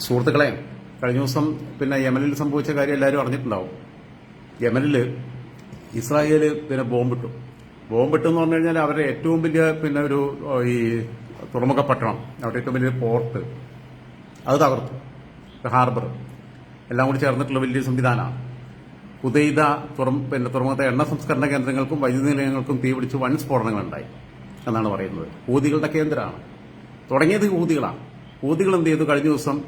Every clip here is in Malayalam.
സുഹൃത്തുക്കളെ കഴിഞ്ഞ ദിവസം പിന്നെ യമനിൽ സംഭവിച്ച കാര്യം എല്ലാവരും അറിഞ്ഞിട്ടുണ്ടാവും. യമനിൽ ഇസ്രായേൽ പിന്നെ ബോംബിട്ടു. ബോംബിട്ടു എന്ന് പറഞ്ഞു കഴിഞ്ഞാൽ അവരുടെ ഏറ്റവും വലിയ പിന്നെ ഒരു ഈ തുറമുഖ പട്ടണം അവരുടെ ഏറ്റവും വലിയ പോർട്ട്. അത് തകർത്തു. ഹാർബർ. എല്ലാം കൂടി ചേർന്നിട്ടുള്ള വലിയ സംവിധാനമാണ്. ഹുദൈദ തുറ പിന്നെ തുറമുഖത്തെ എണ്ണ സംസ്കരണ കേന്ദ്രങ്ങൾക്കും വൈദ്യുതി നിലയങ്ങൾക്കും തീപിടിച്ച് വൻ സ്ഫോടനങ്ങളുണ്ടായി എന്നാണ് പറയുന്നത്. ഊതികളുടെ കേന്ദ്രമാണ്. തുടങ്ങിയത് ഊതികളാണ്. ഊതികൾ എന്ത് ചെയ്തു? കഴിഞ്ഞ ദിവസം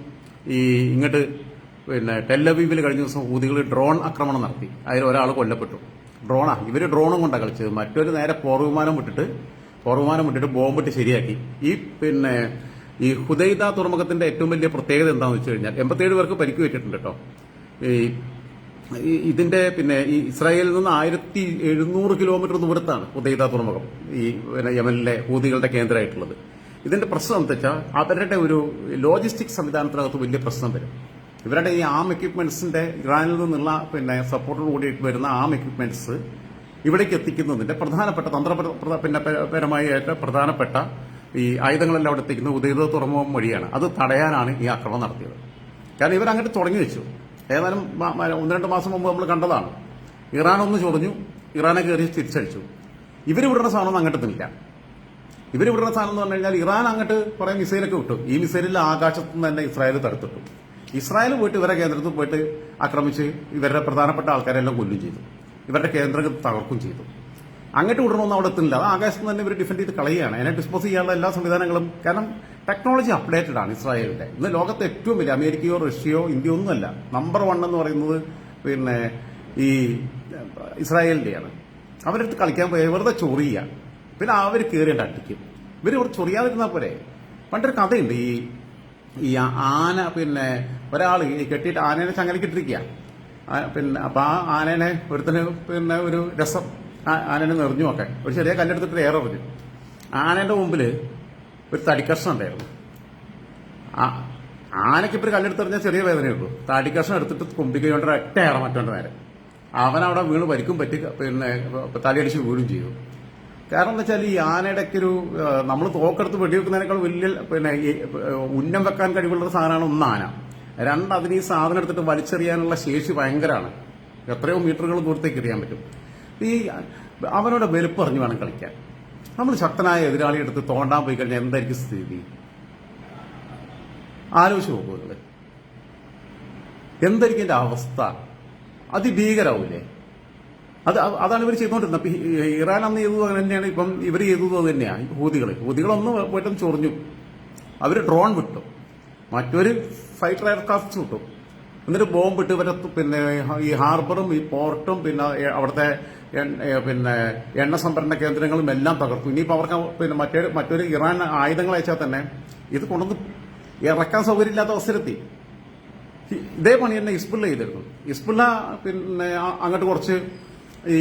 ഈ ഇങ്ങോട്ട് പിന്നെ ടെല്ലവീവിൽ കഴിഞ്ഞ ദിവസം ഊതികൾ ഡ്രോൺ ആക്രമണം നടത്തി. അതിൽ ഒരാൾ കൊല്ലപ്പെട്ടു. ഡ്രോണാ. ഇവർ ഡ്രോണും കൊണ്ടാണ് കളിച്ചത്. മറ്റൊരു നേരെ പോർവിമാനം വിട്ടിട്ട് പോർവിമാനം വിട്ടിട്ട് ബോംബിട്ട് ശരിയാക്കി. ഈ പിന്നെ ഈ ഹുദൈദ തുറമുഖത്തിന്റെ ഏറ്റവും വലിയ പ്രത്യേകത എന്താണെന്ന് വെച്ച് കഴിഞ്ഞാൽ എൺപത്തേഴ് പേർക്ക് പരിക്ക് പറ്റിയിട്ടുണ്ട് കേട്ടോ. ഈ ഇതിന്റെ പിന്നെ ഈ ഇസ്രായേലിൽ നിന്ന് ആയിരത്തി എഴുന്നൂറ് കിലോമീറ്റർ ദൂരത്താണ് ഹുദൈദ തുറമുഖം ഈ യമനിലെ ഹൂതികളുടെ കേന്ദ്രമായിട്ടുള്ളത്. ഇതിന്റെ പ്രശ്നം എന്താ വെച്ചാൽ അവരുടെ ഒരു ലോജിസ്റ്റിക് സംവിധാനത്തിനകത്ത് വലിയ പ്രശ്നം വരും. ഇവരുടെ ഈ ആം എക്യുപ്മെന്റ്സിന്റെ ഇറാനിൽ നിന്നുള്ള പിന്നെ സപ്പോർട്ടോട് കൂടിയിട്ട് വരുന്ന ആം എക്യുപ്മെന്റ്സ് ഇവിടേക്ക് എത്തിക്കുന്നതിന്റെ പ്രധാനപ്പെട്ട തന്ത്ര പിന്നെ പരമായി പ്രധാനപ്പെട്ട ഈ ആയുധങ്ങളെല്ലാം അവിടെ എത്തിക്കുന്നത് ഉദയത തുറമുഖം വഴിയാണ്. അത് തടയാനാണ് ഈ ആക്രമണം നടത്തിയത്. കാരണം ഇവർ അങ്ങോട്ട് തുടങ്ങി വെച്ചു. മ- ഒന്ന് രണ്ട് മാസം മുമ്പ് നമ്മൾ കണ്ടതാണ്. ഇറാൻ ഒന്ന് ചൊറിഞ്ഞു ഇറാനെ കയറി തിരിച്ചടിച്ചു. ഇവർ വിടുന്ന സാധനം അങ്ങോട്ട് എത്തുന്നില്ല ഇവർ വിടുന്ന സാധനം എന്ന് പറഞ്ഞു കഴിഞ്ഞാൽ ഇറാൻ അങ്ങോട്ട് കുറെ മിസൈലൊക്കെ വിട്ടു. ഈ മിസൈലിൽ ആകാശത്തു നിന്ന് തന്നെ ഇസ്രായേൽ തടുത്തിട്ടു. ഇസ്രായേൽ പോയിട്ട് ഇവരെ കേന്ദ്രത്തിൽ പോയിട്ട് ആക്രമിച്ച് ഇവരുടെ പ്രധാനപ്പെട്ട ആൾക്കാരെല്ലാം കൊല്ലും ചെയ്തു. ഇവരുടെ കേന്ദ്രം തകർക്കും ചെയ്തു. അങ്ങോട്ട് വിടണമെന്ന് അവിടെ എത്തുന്നില്ല. അത് ആകാശത്ത് തന്നെ ഇവർ ഡിഫെൻഡ് ചെയ്ത് കളയുകയാണ്. അതിനെ ഡിസ്പോസ് ചെയ്യാനുള്ള എല്ലാ സംവിധാനങ്ങളും കാരണം ടെക്നോളജി അപ്ഡേറ്റഡ് ആണ് ഇസ്രായേലിന്റെ. ഇന്ന് ലോകത്തെ ഏറ്റവും വലിയ അമേരിക്കയോ റഷ്യയോ ഇന്ത്യയോ ഒന്നുമല്ല. നമ്പർ വൺ എന്ന് പറയുന്നത് പിന്നെ ഈ ഇസ്രായേലിന്റെയാണ്. അവരെടുത്ത് കളിക്കാൻ പോയ വെറുതെ ചൊറിയുക പിന്നെ അവർ കയറിയിട്ട് അടിക്കും. ഇവർ കുറച്ച് ചൊറിയാതിരുന്നാൽ പോരെ? പണ്ടൊരു കഥയുണ്ട് ഈ ഈ ആന പിന്നെ ഒരാൾ കെട്ടിയിട്ട് ആനേനെ ചങ്ങലക്കിട്ടിരിക്കുക പിന്നെ അപ്പൊ ആ ആനേനെ ഒരുത്തിന് പിന്നെ ഒരു രസം. ആനേനെ നിറഞ്ഞു ഒക്കെ ഒരു ചെറിയ കല്ലെടുത്തിട്ട് ഏറെ എറിഞ്ഞു. ആനേന്റെ മുമ്പിൽ ഒരു തടിക്കഷ്ണം ഉണ്ടായിരുന്നു. ആനയ്ക്ക് ഇപ്പൊ ഒരു കല്ലെടുത്തെറിഞ്ഞാൽ ചെറിയ വേദനയുള്ളൂ തടിക്കഷ്ണം എടുത്തിട്ട് കുമ്പിക്കൊണ്ട് ഒറ്റ ഏറെ മറ്റോണ്ട് നേരെ. അവൻ അവിടെ വീണ് പരിക്കും പറ്റി പിന്നെ തലയടിച്ച് വീഴും ചെയ്തു കാരണം എന്താ വെച്ചാൽ ഈ ആനയുടെ ഒക്കെ ഒരു നമ്മൾ തോക്കെടുത്ത് വെടിവെക്കുന്നതിനേക്കാൾ വലിയ പിന്നെ ഉന്നം വെക്കാൻ കഴിവുള്ള സാധനമാണ് ഒന്ന് ആന. രണ്ട് അതിന് ഈ സാധനം എടുത്തിട്ട് വലിച്ചെറിയാനുള്ള ശേഷി ഭയങ്കരമാണ് എത്രയോ മീറ്ററുകൾ ദൂരത്തേക്ക് എറിയാൻ പറ്റും. ഈ അവനോട് വലുപ്പറിഞ്ഞു വേണം കളിക്കാൻ. നമ്മൾ ശക്തനായ എതിരാളി എടുത്ത് തോണ്ടാൻ പോയി കഴിഞ്ഞാൽ എന്തായിരിക്കും സ്ഥിതി? ആലോചിച്ച് നോക്കൂ നിങ്ങൾ എന്തായിരിക്കും അവസ്ഥ? അതിഭീകരാവൂലേ? അത് അതാണ് ഇവർ ചെയ്തുകൊണ്ടിരുന്നത്. ഇറാൻ അന്ന് ചെയ്തത് അങ്ങനെ തന്നെയാണ്. ഇപ്പം ഇവർ ചെയ്തത് അത് തന്നെയാണ് ഹൂതികൾ ഹൂതികളൊന്നും പെട്ടെന്ന് ചൊറിഞ്ഞു. അവർ ഡ്രോൺ വിട്ടു. മറ്റൊരു ഫൈറ്റർ എയർക്രാഫ്റ്റ്സ് വിട്ടു. എന്നിട്ട് ബോംബ് ഇട്ട് ഇവരെ പിന്നെ ഈ ഹാർബറും ഈ പോർട്ടും പിന്നെ അവിടുത്തെ പിന്നെ എണ്ണ സംഭരണ കേന്ദ്രങ്ങളും എല്ലാം തകർത്തു. ഇനിയിപ്പോൾ അവർക്ക് പിന്നെ മറ്റേ മറ്റൊരു ഇറാൻ ആയുധങ്ങൾ അയച്ചാൽ തന്നെ ഇത് കൊണ്ടുവന്ന് ഇറക്കാൻ സൗകര്യമില്ലാത്ത അവസരത്തിൽ ഇതേ പണി തന്നെ ഇസ്ബുള്ള ചെയ്തിരുന്നു. ഇസ്ബുള്ള പിന്നെ അങ്ങോട്ട് കുറച്ച് ഈ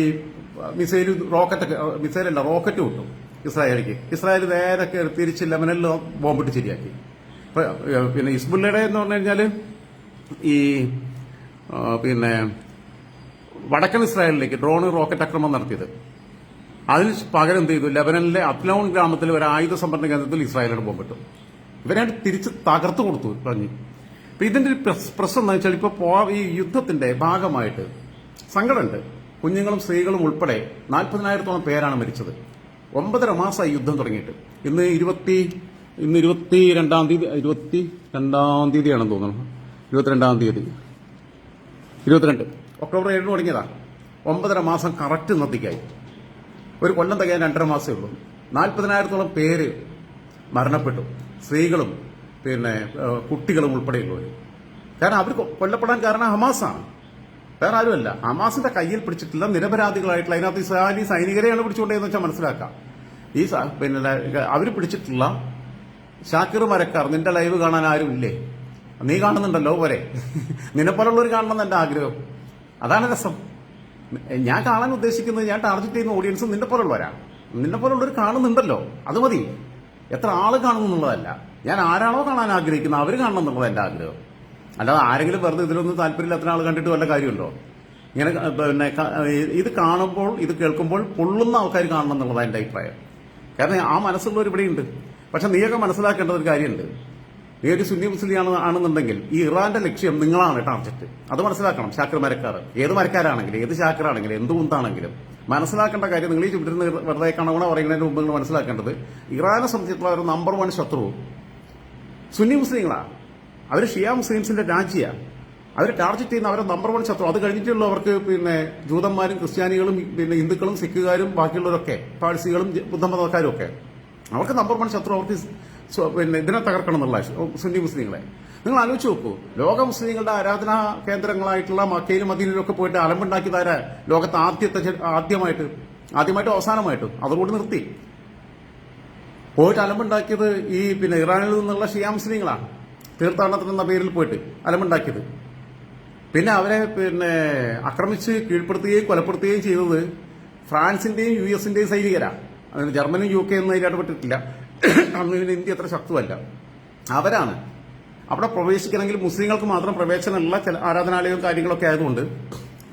മിസൈൽ റോക്കറ്റൊക്കെ മിസൈലല്ല റോക്കറ്റ് വിട്ടു ഇസ്രായേലിക്ക്. ഇസ്രായേൽ നേരെ കയറി തിരിച്ച് ലെബനനിൽ ബോംബിട്ട് ശരിയാക്കി. പിന്നെ ഇസ്ബുല്ലയുടെ എന്ന് പറഞ്ഞു കഴിഞ്ഞാൽ ഈ പിന്നെ വടക്കൻ ഇസ്രായേലിലേക്ക് ഡ്രോൺ റോക്കറ്റ് ആക്രമണം നടത്തിയത്. അതിന് പകരം എന്ത് ചെയ്തു? ലെബനനിലെ അത്ലൗൺ ഗ്രാമത്തിലെ ഒരു ആയുധ സംഭരണ കേന്ദ്രത്തിൽ ഇസ്രായേലിന് ബോംബിട്ടു. ഇവരായിട്ട് തിരിച്ച് തകർത്തു കൊടുത്തു പറഞ്ഞു. അപ്പൊ ഇതിന്റെ ഒരു പ്രശ്നം എന്താ വെച്ചാൽ ഇപ്പൊ ഈ യുദ്ധത്തിന്റെ ഭാഗമായിട്ട് സങ്കടമുണ്ട്. കുഞ്ഞുങ്ങളും സ്ത്രീകളും ഉൾപ്പെടെ നാൽപ്പതിനായിരത്തോളം പേരാണ് മരിച്ചത്. ഒമ്പതര മാസമായി യുദ്ധം തുടങ്ങിയിട്ട്. ഇന്ന് ഇരുപത്തി ഇന്ന് ഇരുപത്തി രണ്ടാം തീയതി ഇരുപത്തി രണ്ടാം തീയതിയാണെന്ന് തോന്നുന്നു. ഇരുപത്തിരണ്ടാം തീയതി. ഇരുപത്തിരണ്ട്. ഒക്ടോബർ ഏഴിന് തുടങ്ങിയതാ. ഒമ്പതര മാസം കറക്റ്റ് നദിക്കായി ഒരു കൊല്ലം തികയാൻ രണ്ടര മാസമേ ഉള്ളൂ. നാൽപ്പതിനായിരത്തോളം പേര് മരണപ്പെട്ടു. സ്ത്രീകളും പിന്നെ കുട്ടികളും ഉൾപ്പെടെയുള്ളവർ കാരണം അവർ കൊല്ലപ്പെടാൻ കാരണം ഹമാസാണ്. വേറെ ആരുമല്ല ഹമാസിന്റെ കയ്യിൽ പിടിച്ചിട്ടുള്ള നിരപരാധികളായിട്ടുള്ള അതിനകത്ത് ഇസ്രായേലി സൈനികരെയാണ് പിടിച്ചുകൊണ്ടതെന്ന് വെച്ചാൽ മനസ്സിലാക്കാം. ഈ പിന്നെ അവർ പിടിച്ചിട്ടുള്ള ഷാക്കിർ മരക്കാർ നിന്റെ ലൈവ് കാണാൻ ആരും ഇല്ലേ? നീ കാണുന്നുണ്ടല്ലോ പോരെ. നിന്നെ പോലുള്ളവർ കാണണം എന്റെ ആഗ്രഹം. അതാണ് രസം. ഞാൻ കാണാൻ ഉദ്ദേശിക്കുന്നത് ഞാൻ ടാർഗറ്റ് ചെയ്യുന്ന ഓഡിയൻസ് നിന്റെ പോലുള്ളവരാണ്. നിന്നെ പോലുള്ളവർ കാണുന്നുണ്ടല്ലോ. അത് മതി. എത്ര ആൾ കാണുന്നുള്ളതല്ല. ഞാൻ ആരാണോ കാണാൻ ആഗ്രഹിക്കുന്നത് അവർ കാണണം എന്നുള്ളത് എന്റെ ആഗ്രഹം. അല്ലാതെ ആരെങ്കിലും വെറുതെ ഇതിലൊന്നും താല്പര്യമില്ലാത്ത ആൾ കണ്ടിട്ട് വല്ല കാര്യമുണ്ടോ? ഇങ്ങനെ പിന്നെ ഇത് കാണുമ്പോൾ ഇത് കേൾക്കുമ്പോൾ പൊള്ളുന്ന ആൾക്കാർ കാണണം എന്നുള്ളതാണ് എന്റെ അഭിപ്രായം. കാരണം ആ മനസ്സുള്ളവർ ഇവിടെയുണ്ട് പക്ഷെ നീയൊക്കെ മനസ്സിലാക്കേണ്ട ഒരു കാര്യമുണ്ട്. നീ ഒരു സുന്നി മുസ്ലിം ആണ് ആണെന്നുണ്ടെങ്കിൽ ഈ ഇറാന്റെ ലക്ഷ്യം നിങ്ങളാണ് ടാർജറ്റ് അത് മനസ്സിലാക്കണം ശാക്ര മരക്കാർ ഏത് മരക്കാരാണെങ്കിലും ഏത് ശാക്രാണെങ്കിലും എന്ത് കുന്താണെങ്കിലും മനസ്സിലാക്കേണ്ട കാര്യം നിങ്ങൾ ഈ ചുറ്റിരുന്ന് വെറുതെ കണവണ പറയുന്നതിന് മുമ്പ് നിങ്ങൾ മനസ്സിലാക്കേണ്ടത് ഇറാനെ സംബന്ധിച്ചിട്ടുള്ള ഒരു നമ്പർ വൺ ശത്രു സുന്നി മുസ്ലിങ്ങളാണ് അവർ ഷിയ മുസ്ലിംസിന്റെ രാജ്യമാണ് അവർ ടാർഗറ്റ് ചെയ്യുന്ന അവരെ നമ്പർ വൺ ശത്രു. അത് കഴിഞ്ഞിട്ടുള്ളവർക്ക് പിന്നെ ജൂതന്മാരും ക്രിസ്ത്യാനികളും പിന്നെ ഹിന്ദുക്കളും സിഖുകാരും ബാക്കിയുള്ളവരൊക്കെ പാഴ്സികളും ബുദ്ധമതക്കാരും ഒക്കെ. അവർക്ക് നമ്പർ വൺ ശത്രു അവർക്ക് പിന്നെ ഇതിനെ തകർക്കണം എന്നുള്ള സുന്നി മുസ്ലിങ്ങളെ. നിങ്ങൾ ആലോചിച്ച് നോക്കൂ. ലോക മുസ്ലിങ്ങളുടെ ആരാധനാ കേന്ദ്രങ്ങളായിട്ടുള്ള മക്കയിലും മദീനിലും ഒക്കെ പോയിട്ട് അലമ്പുണ്ടാക്കിയതാരാ ലോകത്ത് ആദ്യത്തെ ആദ്യമായിട്ട്? ആദ്യമായിട്ടും അവസാനമായിട്ടും. അതുകൊണ്ട് നിർത്തി. പോയിട്ട് അലമ്പുണ്ടാക്കിയത് ഈ പിന്നെ ഇറാനിൽ നിന്നുള്ള ഷിയാ മുസ്ലിങ്ങളാണ്. തീർത്ഥാടനത്തിന് എന്ന പേരിൽ പോയിട്ട് അലമുണ്ടാക്കിയത്. പിന്നെ അവരെ പിന്നെ ആക്രമിച്ച് കീഴ്പ്പെടുത്തുകയും കൊലപ്പെടുത്തുകയും ചെയ്തത് ഫ്രാൻസിന്റെയും യു എസിന്റെയും സൈനികരാണ് അതിന് ജർമ്മനിയും യു കെ ഒന്നും അതിൽ ഇടപെട്ടിട്ടില്ല ഇന്ത്യ അത്ര ശക്തമല്ല. അവരാണ്. അവിടെ പ്രവേശിക്കണമെങ്കിൽ മുസ്ലിങ്ങൾക്ക് മാത്രം പ്രവേശനമുള്ള ചില ആരാധനാലയവും കാര്യങ്ങളൊക്കെ ആയതുകൊണ്ട്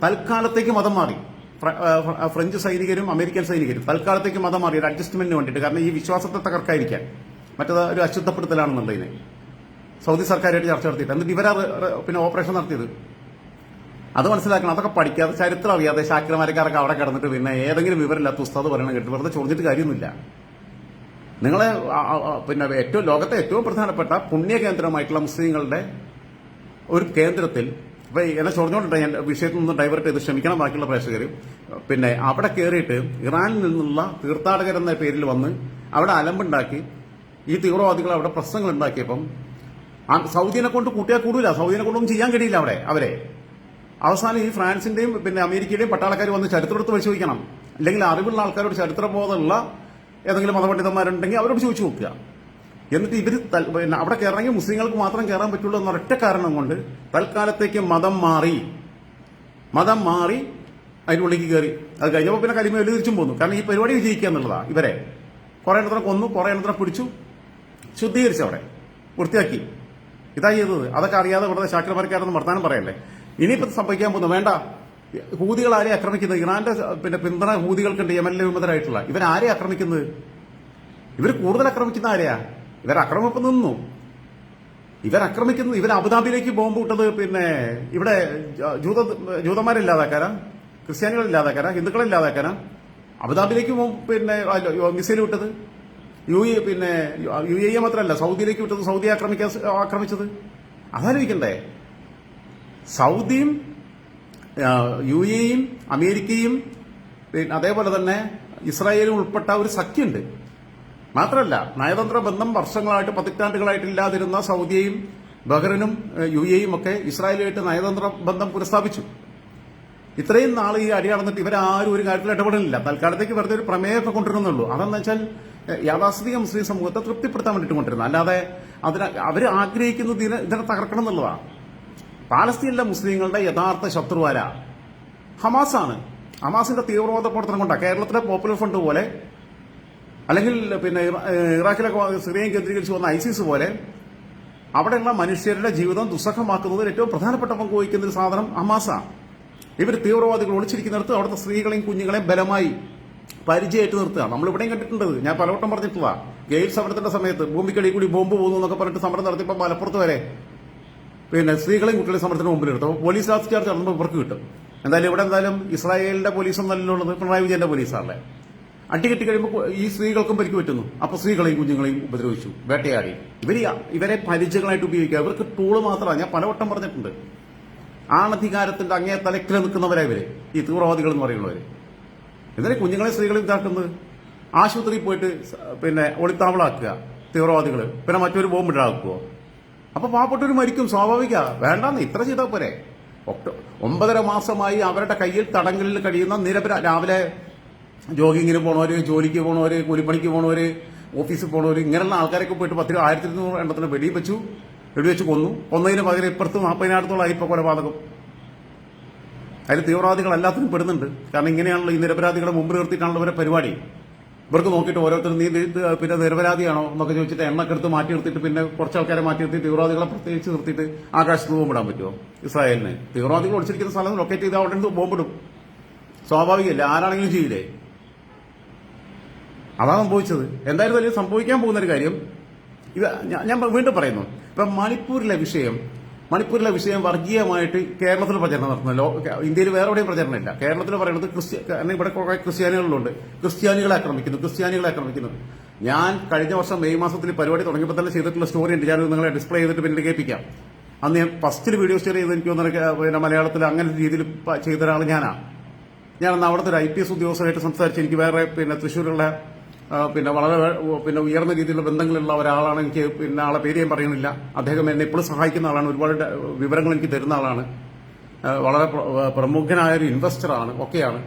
തൽക്കാലത്തേക്ക് മതം മാറി. ഫ്രഞ്ച് സൈനികരും അമേരിക്കൻ സൈനികരും തൽക്കാലത്തേക്ക് മതം മാറി. ഒരു അഡ്ജസ്റ്റ്മെന്റിന് വേണ്ടിയിട്ട്. കാരണം ഈ വിശ്വാസത്തെ തകർക്കായിരിക്കാൻ മറ്റത് ഒരു അശുദ്ധപ്പെടുത്തലാണെന്നുള്ളതിന്. സൗദി സർക്കാരുമായിട്ട് ചർച്ച നടത്തിയിട്ട്. എന്നിട്ട് ഇവരാ പിന്നെ ഓപ്പറേഷൻ നടത്തിയത്. അത് മനസ്സിലാക്കണം. അതൊക്കെ പഠിക്കാതെ ചരിത്രം അറിയാതെ ശാക്രമാരക്കാരൊക്കെ അവിടെ കിടന്നിട്ട് പിന്നെ ഏതെങ്കിലും വിവരമില്ലാത്ത ഉസ്താദ് പറയണം കേട്ട് വെറുതെ ചോദിച്ചിട്ട് കാര്യമൊന്നുമില്ല. നിങ്ങളെ പിന്നെ ഏറ്റവും ലോകത്തെ ഏറ്റവും പ്രധാനപ്പെട്ട പുണ്യ കേന്ദ്രമായിട്ടുള്ള മുസ്ലിങ്ങളുടെ ഒരു കേന്ദ്രത്തിൽ ഇപ്പൊ എന്നെ ചൊറിഞ്ഞോണ്ടിട്ട് ഞാൻ വിഷയത്തിൽ നിന്ന് ഡൈവേർട്ട് ചെയ്ത് ക്ഷമിക്കണം ബാക്കിയുള്ള പ്രേക്ഷകർ. പിന്നെ അവിടെ കയറിയിട്ട് ഇറാനിൽ നിന്നുള്ള തീർത്ഥാടകരെന്ന പേരിൽ വന്ന് അവിടെ അലമ്പുണ്ടാക്കി ഈ തീവ്രവാദികൾ അവിടെ പ്രശ്നങ്ങൾ ഉണ്ടാക്കിയപ്പം സൗദിനെ കൊണ്ട് കൂട്ടിയാൽ കൂടില്ല സൗദിനെ കൊണ്ടൊന്നും ചെയ്യാൻ കഴിയില്ല അവിടെ അവരെ. അവസാനം ഈ ഫ്രാൻസിന്റെയും പിന്നെ അമേരിക്കയുടെയും പട്ടാളക്കാർ വന്ന് ചരിത്രമെടുത്ത് പരിശോധിക്കണം. അല്ലെങ്കിൽ അറിവുള്ള ആൾക്കാരോട് ചരിത്രബോധമുള്ള ഏതെങ്കിലും മതപണ്ഡിതന്മാരുണ്ടെങ്കിൽ അവരോട് ചോദിച്ചു നോക്കുക. എന്നിട്ട് ഇവർ പിന്നെ അവിടെ കയറണമെങ്കിൽ മുസ്ലിങ്ങൾക്ക് മാത്രം കയറാൻ പറ്റുള്ളൂ എന്ന ഒരൊറ്റ കാരണം കൊണ്ട് തൽക്കാലത്തേക്ക് മതം മാറി. മതം മാറി അതിനുള്ളിലേക്ക് കയറി അത് കഴിഞ്ഞപ്പോൾ പിന്നെ കരിമ വലിയ തിരിച്ചും പോന്നു. കാരണം ഈ പരിപാടി വിജയിക്കുക എന്നുള്ളതാണ് ഇവരെ. കുറെ എണ്ണത്തിനെ കൊന്നു കുറെ എണ്ണത്തിനെ പിടിച്ചു ശുദ്ധീകരിച്ചു അവിടെ. വൃത്തിയാക്കി. ഇതാ ചെയ്തത് അതൊക്കെ അറിയാതെ വെറുതെ ശാക്രമാർക്കാരെന്ന് വർത്താനം പറയല്ലേ? ഇനിയിപ്പോ സംഭവിക്കാൻ പോകുന്നു. വേണ്ട. ഹൂതികൾ ആരെ ആക്രമിക്കുന്നത്? ഇറാന്റെ പിന്നെ പിന്തുണ ഹൂതികൾക്കുണ്ട് യമനിലെ വിമതരായിട്ടുള്ള. ഇവരാരെ ആക്രമിക്കുന്നത്? ഇവർ കൂടുതൽ ആക്രമിക്കുന്ന ആരെയാ? ഇവർ ആക്രമിപ്പം നിന്നു. ഇവർ ആക്രമിക്കുന്നത് ഇവർ അബുദാബിയിലേക്ക് ബോംബ് ഇട്ടത് പിന്നെ ഇവിടെ ജൂത ജൂതന്മാരെ ഇല്ലാതാക്കാനാ ക്രിസ്ത്യാനികൾ ഇല്ലാതാക്കാനാ ഹിന്ദുക്കളെ ഇല്ലാതാക്കാനാ അബുദാബിയിലേക്ക് പിന്നെ മിസൈൽ വിട്ടത്? യു എ പിന്നെ യു എ മാത്രമല്ല സൗദിയിലേക്ക് വിട്ടത് സൗദി ആക്രമിക്കാൻ ആക്രമിച്ചത്. അതാലോചിക്കണ്ടേ? സൗദിയും യു എയും അമേരിക്കയും പിന്നെ അതേപോലെ തന്നെ ഇസ്രായേലും ഉൾപ്പെട്ട ഒരു സഖ്യമുണ്ട് മാത്രമല്ല നയതന്ത്ര ബന്ധം വർഷങ്ങളായിട്ട് പതിറ്റാണ്ടുകളായിട്ട് ഇല്ലാതിരുന്ന സൗദിയെയും ബഹ്റിനും യു എയും ഒക്കെ ഇസ്രായേലുമായിട്ട് നയതന്ത്ര ബന്ധം പുനഃസ്ഥാപിച്ചു. ഇത്രയും നാൾ ഈ അടി ഇവരാരും ഒരു കാര്യത്തിൽ ഇടപെടലില്ല തൽക്കാലത്തേക്ക് വെറുതെ ഒരു പ്രമേയമൊക്കെ കൊണ്ടുവരുന്നുള്ളൂ. അതെന്ന് വെച്ചാൽ യാഥാസ്ഥിതിക മുസ്ലിം സമൂഹത്തെ തൃപ്തിപ്പെടുത്താൻ വേണ്ടിയിട്ട് കൊണ്ടിരുന്നത് അല്ലാതെ അതിന് അവർ ആഗ്രഹിക്കുന്നത് ഇതിനെ തകർക്കണം എന്നുള്ളതാണ് പാലസ്തീനിലെ മുസ്ലിങ്ങളുടെ യഥാർത്ഥ ശത്രുവാര ഹമാസാണ്. ഹമാസിന്റെ തീവ്രവാദ പ്രവർത്തനം കൊണ്ടാണ് കേരളത്തിലെ പോപ്പുലർ ഫ്രണ്ട് പോലെ അല്ലെങ്കിൽ പിന്നെ ഇറാഖിലൊക്കെ സിറിയയും കേന്ദ്രീകരിച്ച് വന്ന ഐസിസ് പോലെ അവിടെയുള്ള മനുഷ്യരുടെ ജീവിതം ദുസ്സഹമാക്കുന്നതിൽ ഏറ്റവും പ്രധാനപ്പെട്ട പങ്ക് വഹിക്കുന്ന ഒരു സാധനം ഹമാസാണ് ഇവർ തീവ്രവാദികൾ ഒളിച്ചിരിക്കുന്നിടത്ത് അവിടുത്തെ സ്ത്രീകളെയും കുഞ്ഞുങ്ങളെയും ബലമായി പരിചയമായിട്ട് നിർത്തുക. നമ്മൾ ഇവിടെയും കണ്ടിട്ടുണ്ട്. ഞാൻ പലവട്ടം പറഞ്ഞിട്ടുള്ള ഗെയിൽ സമരത്തിന്റെ സമയത്ത് ഭൂമിക്കടിയിൽ കൂടി ബോംബ് പോകുന്നു എന്നൊക്കെ പറഞ്ഞിട്ട് സമരം നടത്തിയപ്പോൾ മലപ്പുറത്ത് വരെ പിന്നെ സ്ത്രീകളെയും കുട്ടികളെയും സമരത്തിന് മുമ്പിൽ അപ്പോൾ പോലീസ് ലാസ്റ്റ് ചാർജ് നടന്നപ്പോൾ ഇവർക്ക് കിട്ടും. എന്തായാലും ഇവിടെ എന്തായാലും ഇസ്രായേലിന്റെ പോലീസും നല്ലുള്ളത് പിണറായി വിജയന്റെ പോലീസാണല്ലേ. അട്ടികെട്ടി കഴിയുമ്പോൾ ഈ സ്ത്രീകൾക്കും പരിക്ക് പറ്റുന്നു. അപ്പൊ സ്ത്രീകളെയും കുഞ്ഞുങ്ങളെയും ഉപദ്രവിച്ചു. വേട്ടയാടി. ഇവർ ഇവരെ പരിചയങ്ങളായിട്ട് ഉപയോഗിക്കുക. ഇവർക്ക് ടൂൾ മാത്രമാണ്. ഞാൻ പലവട്ടം പറഞ്ഞിട്ടുണ്ട്. ആണധികാരത്തിന്റെ അങ്ങേ തലക്കിൽ നിൽക്കുന്നവരെ ഇവർ. ഈ തീവ്രവാദികൾ എന്ന് പറയുന്നവര്. ഇതിനെ കുഞ്ഞുങ്ങളെ സ്ത്രീകളെ ഇതാക്കുന്നത്? ആശുപത്രിയിൽ പോയിട്ട് പിന്നെ ഒളിത്താവളാക്കുക തീവ്രവാദികൾ പിന്നെ മറ്റൊരു ബോംബ് ഇടാക്കുവോ അപ്പൊ പാവപ്പെട്ടവർ മരിക്കും സ്വാഭാവിക. വേണ്ടെന്ന് ഇത്ര ചെയ്താൽ പോരെ. ഒമ്പതര മാസമായി അവരുടെ കയ്യിൽ തടങ്കലിൽ കഴിയുന്ന നിരപര രാവിലെ ജോഗിങ്ങിന് പോണവര് ജോലിക്ക് പോണവര് കൂലിപ്പണിക്ക് പോണവര് ഓഫീസിൽ പോണവര് ഇങ്ങനെയുള്ള ആൾക്കാരൊക്കെ പോയിട്ട് പത്ത് ആയിരത്തി ഇരുന്നൂറ് എണ്ണത്തിന് വെടിയും വെച്ചു വെടിവെച്ച് കൊന്നു. കൊന്നതിന് പകരം ഇപ്പുറത്ത് നാൽപ്പതിനായിരത്തോളം ഇപ്പൊ കൊലപാതകം. അതിൽ തീവ്രവാദികൾ എല്ലാത്തിനും പെടുന്നുണ്ട്. കാരണം ഇങ്ങനെയാണല്ലോ ഈ നിരപരാധികളെ മുമ്പ് നിർത്തിയിട്ടാണല്ലോ ഇവരെ പരിപാടി. ഇവർക്ക് നോക്കിയിട്ട് ഓരോരുത്തരും നീ പിന്നെ നിരപരാധിയാണോ എന്നൊക്കെ ചോദിച്ചിട്ട് എണ്ണക്കെടുത്ത് മാറ്റി നിർത്തിയിട്ട് പിന്നെ കുറച്ച് ആൾക്കാരെ മാറ്റി നിർത്തി തീവ്രവാദികളെ പ്രത്യേകിച്ച് നിർത്തിയിട്ട് ആകാശത്ത് ബോംബിടാൻ പറ്റുമോ? ഇസ്രായേലിന്. തീവ്രവാദികൾ ഒളിച്ചിരിക്കുന്ന സ്ഥലം ലൊക്കേറ്റ് ചെയ്ത് അവിടെ നിന്ന് ബോംബിടും. സ്വാഭാവികമല്ലേ? ആരാണെങ്കിലും ചെയ്യില്ലേ? അതാണ് സംഭവിച്ചത്. എന്തായാലും സംഭവിക്കാൻ പോകുന്ന ഒരു കാര്യം. ഇത് ഞാൻ വീണ്ടും പറയുന്നു. ഇപ്പൊ മണിപ്പൂരിലെ വിഷയം മണിപ്പൂരിലെ വിഷയം വർഗീയമായിട്ട് കേരളത്തിൽ പ്രചരണം നടത്തുന്നത് ലോ ഇന്ത്യയിൽ വേറെ എവിടെയും പ്രചരണം ഇല്ല കേരളത്തിൽ പറയുന്നത് ക്രിസ്ത്യ ഇവിടെ കുറെ ക്രിസ്ത്യാനികളുണ്ട്. ക്രിസ്ത്യാനികളെ ആക്രമിക്കുന്നു ക്രിസ്ത്യാനികളെ ആക്രമിക്കുന്നു. ഞാൻ കഴിഞ്ഞ വർഷം മെയ് മാസത്തിൽ പരിപാടി തുടങ്ങിയപ്പോൾ തന്നെ ചെയ്തിട്ടുള്ള സ്റ്റോറി ഉണ്ട്. ഞാൻ നിങ്ങളെ ഡിസ്പ്ലേ ചെയ്തിട്ട് പിന്നീട് കേൾപ്പിക്കാം. അന്ന് ഞാൻ ഫസ്റ്റിൽ വീഡിയോ ഷെയർ ചെയ്ത് എനിക്ക് തോന്നുന്നു പിന്നെ മലയാളത്തിൽ അങ്ങനെ രീതിയിൽ ചെയ്ത ഒരാൾ ഞാനാണ് ഞാൻ അന്ന് അവിടുത്തെ ഒരു ഐ പി എസ് ഉദ്യോഗസ്ഥരായിട്ട് സംസാരിച്ച് എനിക്ക് വേറെ പിന്നെ തൃശ്ശൂരുള്ള പിന്നെ വളരെ പിന്നെ ഉയർന്ന രീതിയിലുള്ള ബന്ധങ്ങളുള്ള ഒരാളാണ് എനിക്ക് പിന്നെ ആളെ പേര് ഞാൻ പറയുന്നില്ല. അദ്ദേഹം എന്നെ ഇപ്പോഴും സഹായിക്കുന്ന ആളാണ്. ഒരുപാട് വിവരങ്ങൾ എനിക്ക് തരുന്ന ആളാണ്. വളരെ പ്രമുഖനായ ഒരു ഇൻവെസ്റ്ററാണ് ഒക്കെയാണ്.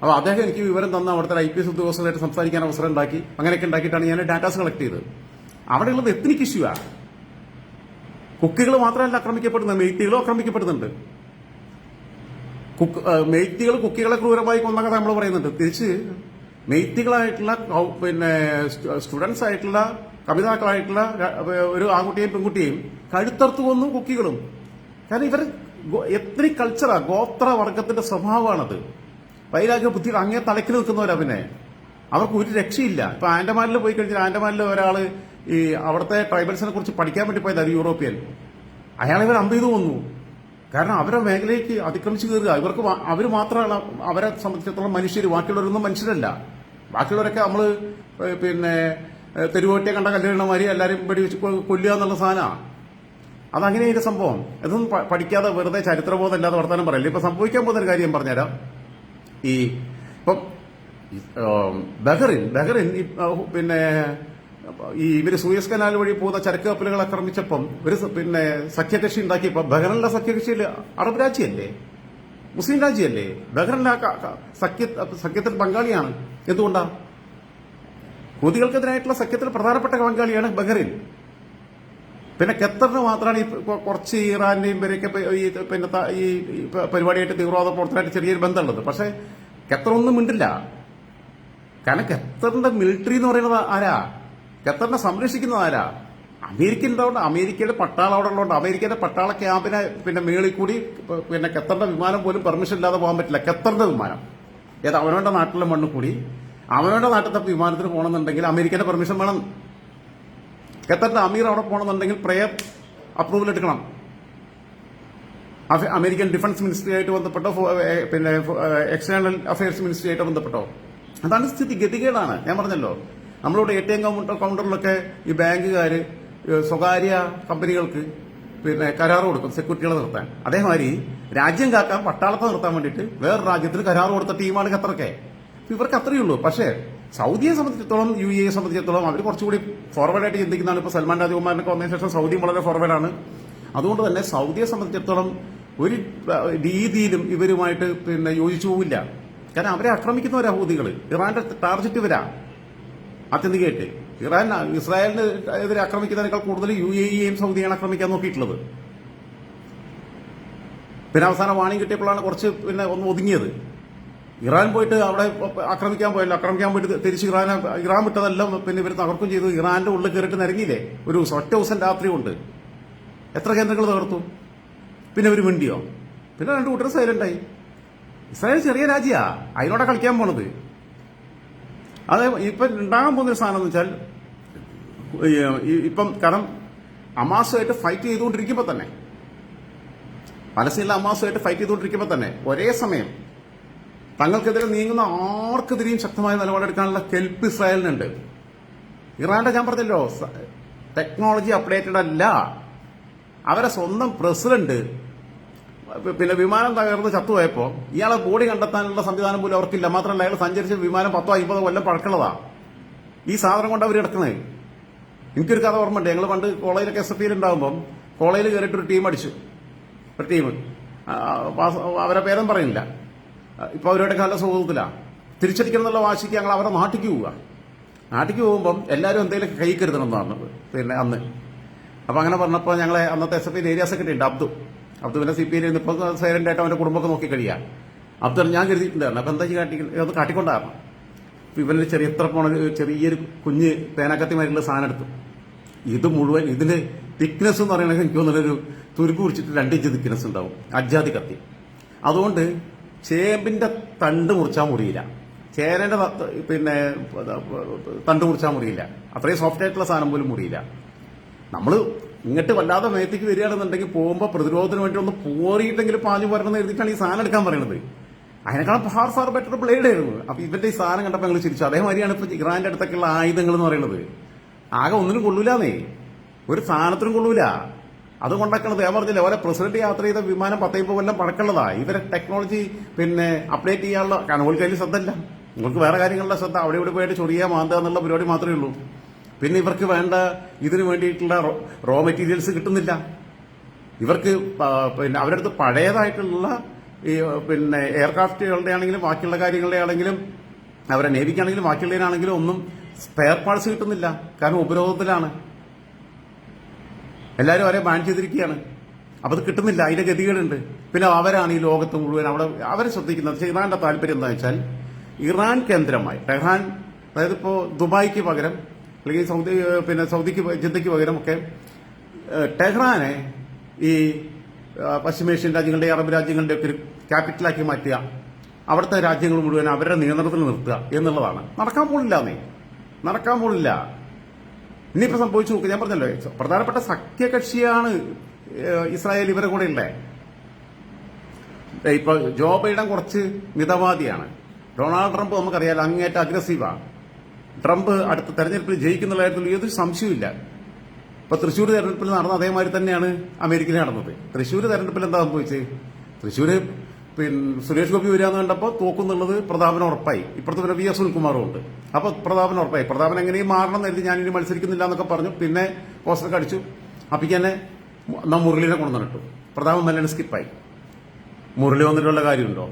അപ്പോൾ അദ്ദേഹം എനിക്ക് വിവരം തന്ന അവിടുത്തെ ഐ പി എസ് ഉദ്യോഗസ്ഥരായിട്ട് സംസാരിക്കാൻ അവസരം ഉണ്ടാക്കി. അങ്ങനെയൊക്കെ ഉണ്ടാക്കിയിട്ടാണ് ഞാൻ ഡാറ്റാസ് കളക്ട് ചെയ്തത്. അവിടെയുള്ളത് എത്നിക് ഇഷ്യൂ ആണ് കുക്കികൾ മാത്രമല്ല ആക്രമിക്കപ്പെടുന്നത് മെയ്റ്റികളും ആക്രമിക്കപ്പെടുന്നുണ്ട്. കുക്ക് ആ, മെയ്റ്റികൾ കുക്കികളെ ക്രൂരമായി കൊന്നൊക്കെ നമ്മൾ പറയുന്നുണ്ട്. തിരിച്ച് മെയ്റ്റികളായിട്ടുള്ള കൗ- പിന്നെ സ്റ്റു- സ്റ്റുഡൻസ് ആയിട്ടുള്ള കവിതാക്കളായിട്ടുള്ള ഒരു ആൺകുട്ടിയെയും പെൺകുട്ടിയെയും കഴുത്തർത്ത് കൊന്നു കുക്കികളും. കാരണം ഇവർ എത്ര കൾച്ചറാ ഗോത്ര വർഗത്തിന്റെ സ്വഭാവമാണത്. വൈരാഗ്യ ബുദ്ധി അങ്ങേ തലക്കിൽ നിൽക്കുന്നവരാ പിന്നെ. അവർക്ക് ഒരു രക്ഷയില്ല. ഇപ്പൊ ആൻഡമാനിൽ പോയി കഴിഞ്ഞാൽ ആൻഡമാനിൽ ഒരാൾ ഈ അവിടുത്തെ ട്രൈബൽസിനെ കുറിച്ച് പഠിക്കാൻ വേണ്ടി പോയത് ഒരു യൂറോപ്യൻ. അയാൾ ഇവർ അമ്പ് ചെയ്തു കൊന്നു. കാരണം അവരെ മേഖലയ്ക്ക് അതിക്രമിച്ചു കയറുക. ഇവർക്ക് അവർ മാത്രമാണ് അവരെ സംബന്ധിച്ചിടത്തോളം മനുഷ്യർ ബാക്കിയുള്ളവരൊന്നും മനുഷ്യരല്ല. ബാക്കിയുള്ളവരൊക്കെ നമ്മൾ പിന്നെ തെരുവോട്ടിയെ കണ്ട കല്യാണമാരി എല്ലാവരും വെടി വെച്ച് കൊല്ലുക എന്നുള്ള സാധനമാണ് അതങ്ങനെ ഇതിന്റെ സംഭവം. ഇതൊന്നും പഠിക്കാതെ വെറുതെ ചരിത്രബോധം ഇല്ലാതെ വർത്തമാനം പറയില്ല? ഇപ്പൊ സംഭവിക്കാൻ പോകുന്ന ഒരു കാര്യം പറഞ്ഞുതരാം. ഈ ഇപ്പം ബഹറിൻ ബഹറിൻ പിന്നെ ഈ ഇവർ സൂയസ് കനാൽ വഴി പോകുന്ന ചരക്ക് കപ്പലുകൾ ആക്രമിച്ചപ്പം ഒരു പിന്നെ സഖ്യകക്ഷി ഉണ്ടാക്കിയപ്പോ ബഹ്റിന്റെ സഖ്യകക്ഷിയിൽ അറബ് രാജ്യമല്ലേ മുസ്ലിം രാജ്യമല്ലേ ക- സഖ്യ സഖ്യത്തിൽ പങ്കാളിയാണ്. എന്തുകൊണ്ടാ? ഹൂതികൾക്കെതിരായിട്ടുള്ള സഖ്യത്തിൽ പ്രധാനപ്പെട്ട പങ്കാളിയാണ് ബഹ്റിൻ. പിന്നെ ഖത്തറിന് മാത്രമാണ് ഈ കുറച്ച് ഇറാന്റെയും ഇവരെയൊക്കെ ഈ പിന്നെ ഈ പരിപാടിയായിട്ട് തീവ്രവാദ പ്രവർത്തനമായിട്ട് ചെറിയൊരു ബന്ധമുള്ളത്. പക്ഷെ ഖത്തർ ഒന്നും മിണ്ടില്ല. കാരണം ഖത്തറിന്റെ മിലിറ്ററി എന്ന് പറയുന്നത് ആരാ? ഖത്തറിനെ സംരക്ഷിക്കുന്നത് ആരാ? അമേരിക്ക അമേരിക്കയുടെ പട്ടാള അവിടെ അമേരിക്കയുടെ പട്ടാള ക്യാമ്പിനെ പിന്നെ മേളിൽ കൂടി പിന്നെ ഖത്തറിന്റെ വിമാനം പോലും പെർമിഷൻ ഇല്ലാതെ പോകാൻ പറ്റില്ല. ഖത്തറിന്റെ വിമാനം. ഏത് അവനവന്റെ നാട്ടിലെ മണ്ണ് കൂടി. അവനവന്റെ നാട്ടിലത്തെ വിമാനത്തിന് പോകണമെന്നുണ്ടെങ്കിൽ അമേരിക്കന്റെ പെർമിഷൻ വേണം. ഖത്തറിന്റെ അമീർ അവിടെ പോകണമെന്നുണ്ടെങ്കിൽ പ്രയർ അപ്രൂവൽ എടുക്കണം. അമേരിക്കൻ ഡിഫൻസ് മിനിസ്ട്രിയായിട്ട് ബന്ധപ്പെട്ടോ പിന്നെ എക്സ്റ്റേണൽ അഫയേഴ്സ് മിനിസ്ട്രിയായിട്ട് ബന്ധപ്പെട്ടോ? അതാണ് സ്ഥിതി ഗതികേടാണ്. ഞാൻ പറഞ്ഞല്ലോ. നമ്മളിവിടെ എ ടി എം കൗണ്ടർ കൗണ്ടറിലൊക്കെ ഈ ബാങ്കുകാർ സ്വകാര്യ കമ്പനികൾക്ക് പിന്നെ കരാർ കൊടുക്കും സെക്യൂരിറ്റികളെ നിർത്താൻ. അതേമാതിരി രാജ്യം കാക്കാൻ പട്ടാളത്തെ നിർത്താൻ വേണ്ടിയിട്ട് വേറെ രാജ്യത്തിൽ കരാർ കൊടുത്ത ടീമാണ് ഖത്തറൊക്കെ. ഇവർക്ക് അത്രയേ ഉള്ളൂ. പക്ഷേ സൗദിയെ സംബന്ധിച്ചിടത്തോളം യു എ സംബന്ധിച്ചിടത്തോളം അവർ കുറച്ചുകൂടി ഫോർവേഡായിട്ട് ചിന്തിക്കുന്നതാണ്. ഇപ്പോൾ സൽമാൻ രാജകുമാരനൊക്കെ വന്നതിന് ശേഷം സൗദിയും വളരെ ഫോർവേഡാണ് അതുകൊണ്ട് തന്നെ സൗദിയെ സംബന്ധിച്ചിടത്തോളം ഒരു രീതിയിലും ഇവരുമായിട്ട് പിന്നെ യോജിച്ചു പോവില്ല. കാരണം അവരെ ആക്രമിക്കുന്നവരാ ഹൂതികൾ ഇറാന്റെ ടാർജറ്റ് ഇവരാ. ആത്യന്തികമായിട്ട് ഇറാൻ ഇസ്രായേലിനെതിരെ ആക്രമിക്കുന്നതിനേക്കാൾ കൂടുതൽ യു എ ഇയെയും സൗദിയാണ് ആക്രമിക്കാൻ നോക്കിയിട്ടുള്ളത്. പിന്നെ അവസാനം വാണിംഗ് കിട്ടിയപ്പോഴാണ് കുറച്ച് പിന്നെ ഒന്ന് ഒതുങ്ങിയത്. ഇറാൻ പോയിട്ട് അവിടെ ആക്രമിക്കാൻ പോയല്ലോ. ആക്രമിക്കാൻ പോയിട്ട് തിരിച്ച് ഇറാൻ ഇറാൻ വിട്ടതെല്ലാം പിന്നെ ഇവർ തകർക്കും ചെയ്തു. ഇറാന്റെ ഉള്ളിൽ കയറിയിട്ട് നിരങ്ങിയില്ലേ? ഒരു ഒറ്റ ദിവസം രാത്രി കൊണ്ട് എത്ര കേന്ദ്രങ്ങൾ തകർത്തു? പിന്നെ ഒരു മിണ്ടിയോ? പിന്നെ രണ്ട് കൂട്ടർ സൈലന്റായി ഇസ്രായേൽ ചെറിയ രാജ്യാ. അതിനോടെ കളിക്കാൻ പോണത്. അത് ഇപ്പം ഉണ്ടാകാൻ പോകുന്ന സാധനം എന്ന് വെച്ചാൽ ഇപ്പം കാരണം അമാസുമായിട്ട് ഫൈറ്റ് ചെയ്തുകൊണ്ടിരിക്കുമ്പോൾ തന്നെ പലസ്തീനിലെ അമാസുമായിട്ട് ഫൈറ്റ് ചെയ്തുകൊണ്ടിരിക്കുമ്പോൾ തന്നെ ഒരേ സമയം തങ്ങൾക്കെതിരെ നീങ്ങുന്ന ആർക്കെതിരെയും ശക്തമായ നിലപാടെടുക്കാനുള്ള കെൽപ്പ് ഇസ്രായേലിനുണ്ട്. ഇറാന്റെ ഞാൻ പറഞ്ഞല്ലോ ടെക്നോളജി അപ്ഡേറ്റഡ് അല്ല. അവരെ സ്വന്തം പ്രസിഡന്റ് പിന്നെ വിമാനം തകർന്ന് ചത്തുപോയപ്പോ ഇയാളെ ബോഡി കണ്ടെത്താനുള്ള സംവിധാനം പോലും അവർക്കില്ല. മാത്രമല്ല അയാൾ സഞ്ചരിച്ച വിമാനം പത്തോ അമ്പതോ കൊല്ലം പഴക്കുള്ളതാ ഈ സാധനം കൊണ്ട് അവർ കിടക്കുന്നത് എനിക്കൊരു കഥ ഓർമ്മയുണ്ട്. ഞങ്ങൾ പണ്ട് കോളേജിലൊക്കെ എസ് എഫ് ഉണ്ടാകുമ്പം കോളേജിൽ കയറിയിട്ട് ഒരു ടീം അടിച്ചു. ഒരു ടീം. അവരെ പേരൊന്നും പറയുന്നില്ല. ഇപ്പൊ അവരുടെ നല്ല സുഹൃത്തിലാണ് തിരിച്ചടിക്കണം എന്നുള്ള വാശിക്ക് ഞങ്ങൾ അവരെ നാട്ടിക്ക് പോവുക. നാട്ടിക്ക് പോകുമ്പം എല്ലാവരും എന്തെങ്കിലും കൈ കരുതണം എന്നാണ്. പിന്നെ അന്ന്. അപ്പൊ അങ്ങനെ പറഞ്ഞപ്പോൾ ഞങ്ങളെ അന്നത്തെ എസ് എഫ് ഏരിയ സെക്രട്ടറി ഉണ്ട് അബ്ദു. അബ്ദു പിന്നെ സി പി ഐ ഇപ്പോൾ സൈലന്റ് ആയിട്ട് അവന്റെ കുടുംബമൊക്കെ നോക്കി കഴിയാ. അബ്ദുൽ ഞാൻ കരുതിയിട്ടുണ്ടായിരുന്നു അപ്പൊ എന്താ കാട്ടി അത് കാട്ടിക്കൊണ്ടായിരുന്നു അപ്പൊ ഇവന് ചെറിയ എത്ര പോണ ചെറിയൊരു കുഞ്ഞ് പേനാക്കത്തിമാരുള്ള സാധനം എടുത്തു. ഇത് മുഴുവൻ ഇതിന്റെ തിക്നെസ് എന്ന് പറയുന്നത് എനിക്ക് തോന്നുന്നൊരു തുരുക്ക് കുറിച്ചിട്ട് രണ്ട് ഇഞ്ച് തിക്നെസ് ഉണ്ടാവും. അജാതി കത്തി. അതുകൊണ്ട് ചേമ്പിന്റെ തണ്ട് മുറിച്ചാൽ മുറിയില്ല. ചേരന്റെ പിന്നെ തണ്ട് മുറിച്ചാൽ മുറിയില്ല. അത്രയും സോഫ്റ്റ് ആയിട്ടുള്ള സാധനം പോലും മുറിയില്ല. നമ്മൾ ഇങ്ങോട്ട് വല്ലാതെ മേത്തേക്ക് വരികയാണെന്നുണ്ടെങ്കിൽ പോകുമ്പോൾ പ്രതിരോധത്തിന് വേണ്ടി ഒന്ന് പോറിയിട്ടെങ്കിലും പാഞ്ഞു പോരണമെന്ന് എഴുതിയിട്ടാണ് ഈ സാധനം എടുക്കാൻ പറയുന്നത്. അതിനേക്കാളും ഫാർ ഫാർ ബെറ്റർ ബ്ലേഡ് ആയിരുന്നു. അപ്പൊ ഇവന്റെ ഈ സാധനം കണ്ടപ്പോൾ ഞങ്ങൾ ചിരിച്ചു. അതേമാതിരിയാണ് ഇപ്പൊ ഇറാന്റെ അടുത്തൊക്കെയുള്ള ആയുധങ്ങൾ എന്ന് പറയുന്നത്. ആകെ ഒന്നിനും കൊള്ളൂലെന്നേ. ഒരു സാധനത്തിനും കൊള്ളൂല. അത് കൊണ്ടാക്കണത് ഞാൻ പറഞ്ഞില്ല ഓരോ പ്രസിഡന്റ് യാത്ര ചെയ്ത വിമാനം പത്തയ്പോ കൊല്ലം പഴക്കമുള്ളതാ. ഇവരെ ടെക്നോളജി പിന്നെ അപ്ഡേറ്റ് ചെയ്യാനുള്ള കാരണം ഓൾക്ക് അതിൽ ശ്രദ്ധയില്ല. നിങ്ങൾക്ക് വേറെ കാര്യങ്ങളിലെ ശ്രദ്ധ അവിടെ ഇവിടെ പോയിട്ട് ചൊറിയാ മാന്തുക എന്നുള്ള പരിപാടി മാത്രമേ ഉള്ളൂ. പിന്നെ ഇവർക്ക് വേണ്ട ഇതിന് വേണ്ടിയിട്ടുള്ള റോ മെറ്റീരിയൽസ് കിട്ടുന്നില്ല. ഇവർക്ക് പിന്നെ അവരുടെ പഴയതായിട്ടുള്ള ഈ പിന്നെ എയർക്രാഫ്റ്റുകളുടെ ആണെങ്കിലും ബാക്കിയുള്ള കാര്യങ്ങളുടെ ആണെങ്കിലും അവരെ നേവിക്കാണെങ്കിലും ബാക്കിയുള്ളതിനാണെങ്കിലും ഒന്നും സ്പെയർ പാർട്സ് കിട്ടുന്നില്ല. കാരണം ഉപരോധത്തിലാണ്. എല്ലാവരും അവരെ ബാൻ ചെയ്തിരിക്കുകയാണ്. അപ്പൊ അത് കിട്ടുന്നില്ല. അതിന്റെ ഗതികളുണ്ട് പിന്നെ അവരാണ് ഈ ലോകത്ത് മുഴുവൻ അവിടെ അവരെ ശ്രദ്ധിക്കുന്നത്. പക്ഷേ ഇറാന്റെ താല്പര്യം എന്താ വെച്ചാൽ ഇറാൻ കേന്ദ്രമായി ടെഹ്റാൻ അതായത് ഇപ്പോൾ ദുബായിക്ക് പകരം അല്ലെങ്കിൽ സൗദി പിന്നെ സൗദിക്ക് ജിദ്ദയ്ക്ക് പകരമൊക്കെ ടെഹ്റാനെ ഈ പശ്ചിമേഷ്യൻ രാജ്യങ്ങളുടെ അറബ് രാജ്യങ്ങളുടെ ഒക്കെ ഒരു ക്യാപിറ്റലാക്കി മാറ്റുക. അവിടുത്തെ രാജ്യങ്ങൾ മുഴുവൻ അവരുടെ നിയന്ത്രണത്തിൽ നിർത്തുക എന്നുള്ളതാണ്. നടക്കാൻ പോണില്ലാന്നേ നടക്കാൻ പോണില്ല. ഇനിയിപ്പോൾ സംഭവിച്ചു നോക്കുക ഞാൻ പറഞ്ഞല്ലോ പ്രധാനപ്പെട്ട സഖ്യകക്ഷിയാണ് ഇസ്രായേൽ ഇവരെ കൂടെ ഉള്ളത് ഇപ്പൊ ജോ ബൈഡൻ കുറച്ച് മിതവാദിയാണ്. ഡൊണാൾഡ് ട്രംപ് നമുക്കറിയാലോ അങ്ങേറ്റ അഗ്രസീവാണ് ട്രംപ് അടുത്ത തെരഞ്ഞെടുപ്പിൽ ജയിക്കുന്ന കാര്യത്തിൽ യാതൊരു സംശയമില്ല ഇപ്പൊ തൃശ്ശൂർ തെരഞ്ഞെടുപ്പിൽ നടന്ന അതേമാതിരി തന്നെയാണ് അമേരിക്കയിൽ നടന്നത്. തൃശ്ശൂർ തെരഞ്ഞെടുപ്പിൽ എന്താ സംഭവിച്ചത് തൃശ്ശൂര് പിന്നെ സുരേഷ് ഗോപി വരികയെന്ന് കണ്ടപ്പോൾ തോക്കുന്നുള്ളത് പ്രതാപന ഉറപ്പായി. ഇപ്പുറത്ത് പിന്നെ വി എസ് സുനിൽകുമാറും ഉണ്ട്. അപ്പൊ പ്രതാപന ഉറപ്പായി. പ്രതാപൻ എങ്ങനെയും മാറണം എന്ന് ഞാൻ ഇനി മത്സരിക്കുന്നില്ല എന്നൊക്കെ പറഞ്ഞു. പിന്നെ പോസ്റ്റർ അടിച്ചു. അപ്പിക്ക് തന്നെ നാം മുരളിനെ കൊണ്ടുവന്നിട്ടു. പ്രതാപൻ മെല്ലനെ സ്കിപ്പായി മുരളി വന്നിട്ടുള്ള കാര്യമുണ്ടോ?